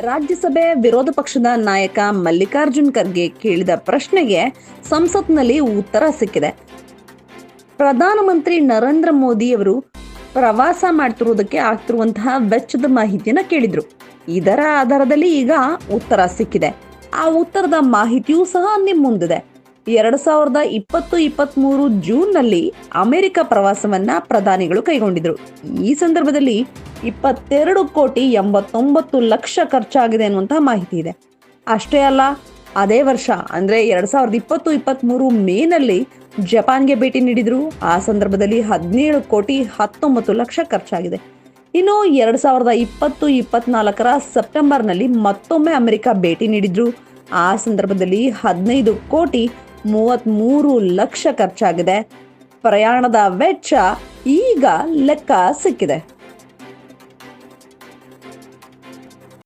ರಾಜ್ಯಸಭೆ ವಿರೋಧ ಪಕ್ಷದ ನಾಯಕ ಮಲ್ಲಿಕಾರ್ಜುನ್ ಖರ್ಗೆ ಕೇಳಿದ ಪ್ರಶ್ನೆಗೆ ಸಂಸತ್ನಲ್ಲಿ ಉತ್ತರ ಸಿಕ್ಕಿದೆ. ಪ್ರಧಾನಮಂತ್ರಿ ನರೇಂದ್ರ ಮೋದಿ ಅವರು ಪ್ರವಾಸ ಮಾಡ್ತಿರುವುದಕ್ಕೆ ಆಗ್ತಿರುವಂತಹ ವೆಚ್ಚದ ಮಾಹಿತಿಯನ್ನ ಕೇಳಿದ್ರು. ಇದರ ಆಧಾರದಲ್ಲಿ ಈಗ ಉತ್ತರ ಸಿಕ್ಕಿದೆ. ಆ ಉತ್ತರದ ಮಾಹಿತಿಯೂ ಸಹ ನಿಮ್ಮ ಮುಂದಿದೆ. ಎರಡ್ ಸಾವಿರದ ಇಪ್ಪತ್ತು ಇಪ್ಪತ್ತ್ ಮೂರು ಜೂನ್ನಲ್ಲಿ ಅಮೆರಿಕ ಪ್ರವಾಸವನ್ನ ಪ್ರಧಾನಿಗಳು ಕೈಗೊಂಡಿದ್ರು. ಈ ಸಂದರ್ಭದಲ್ಲಿ ಇಪ್ಪತ್ತೆರಡು ಕೋಟಿ ಎಂಬತ್ತೊಂಬತ್ತು ಲಕ್ಷ ಖರ್ಚಾಗಿದೆ ಅನ್ನುವಂತಹ ಮಾಹಿತಿ ಇದೆ. ಅಷ್ಟೇ ಅಲ್ಲ, ಅದೇ ವರ್ಷ, ಅಂದ್ರೆ ಎರಡ್ ಸಾವಿರದ ಇಪ್ಪತ್ತು ಇಪ್ಪತ್ತ್ ಮೂರು ಮೇನಲ್ಲಿ ಜಪಾನ್ಗೆ ಭೇಟಿ ನೀಡಿದ್ರು. ಆ ಸಂದರ್ಭದಲ್ಲಿ ಹದಿನೇಳು ಕೋಟಿ ಹತ್ತೊಂಬತ್ತು ಲಕ್ಷ ಖರ್ಚಾಗಿದೆ. ಇನ್ನು ಎರಡ್ ಸಾವಿರದ ಇಪ್ಪತ್ತು ಇಪ್ಪತ್ನಾಲ್ಕರ ಸೆಪ್ಟೆಂಬರ್ನಲ್ಲಿ ಮತ್ತೊಮ್ಮೆ ಅಮೆರಿಕ ಭೇಟಿ ನೀಡಿದ್ರು. ಆ ಸಂದರ್ಭದಲ್ಲಿ ಹದಿನೈದು ಕೋಟಿ ಮೂವತ್ತ್ಮೂರು ಲಕ್ಷ ಖರ್ಚಾಗಿದೆ. ಪ್ರಯಾಣದ ವೆಚ್ಚ ಈಗ ಲೆಕ್ಕ ಸಿಕ್ಕಿದೆ.